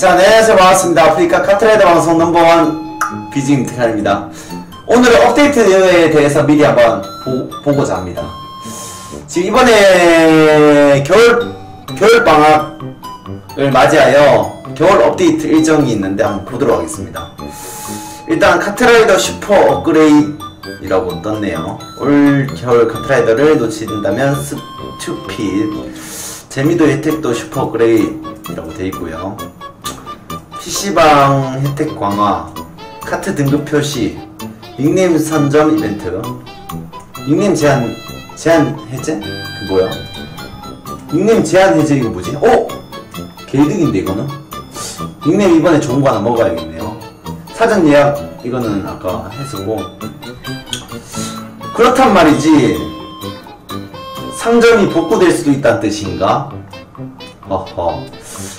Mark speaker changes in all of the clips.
Speaker 1: 자, 네, 안녕하세요. 반갑습니다. 아프리카 카트라이더 방송 넘버원 비징 테칸입니다. 오늘은 업데이트에 대해서 미리 한번 보, 고자 합니다. 지금 이번에 겨울, 겨울 방학을 맞이하여 겨울 업데이트 일정이 있는데 한번 보도록 하겠습니다. 일단 카트라이더 슈퍼 업그레이드라고 떴네요. 올 겨울 카트라이더를 놓친다면 스투핏 재미도 혜택도 슈퍼 업그레이드라고 되어 있고요. PC방 혜택 강화, 카트 등급 표시, 닉네임 선점 이벤트, 닉네임 제한, 제한 해제? 그 뭐야? 닉네임 제한 해제 이거 뭐지? 어? 개이득인데 이거는? 닉네임 이번에 좋은 거 하나 먹어야겠네요. 사전 예약 이거는 아까 했었고 그렇단 말이지 상점이 복구될 수도 있다는 뜻인가? 어허.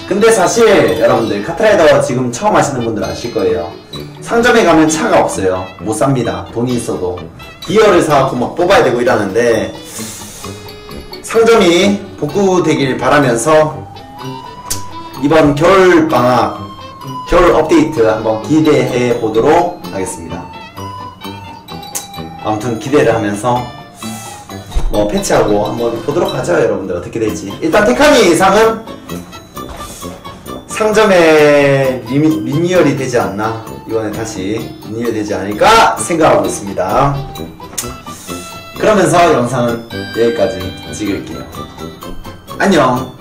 Speaker 1: 근데 사실 여러분들 카트라이더 지금 처음 하시는 분들 아실 거예요. 상점에 가면 차가 없어요. 못 삽니다. 돈이 있어도. 기어를 사갖고 막 뽑아야 되고 이러는데 상점이 복구되길 바라면서 이번 겨울 방학 겨울 업데이트 한번 기대해 보도록 하겠습니다. 아무튼 기대를 하면서 뭐 패치하고 한번 보도록 하죠 여러분들. 어떻게 될지. 일단 테카니 예상은 상점에 리미, 리뉴얼이 되지 않나? 이번에 다시 리뉴얼 되지 않을까 생각하고 있습니다. 그러면서 영상은 여기까지 찍을게요. 안녕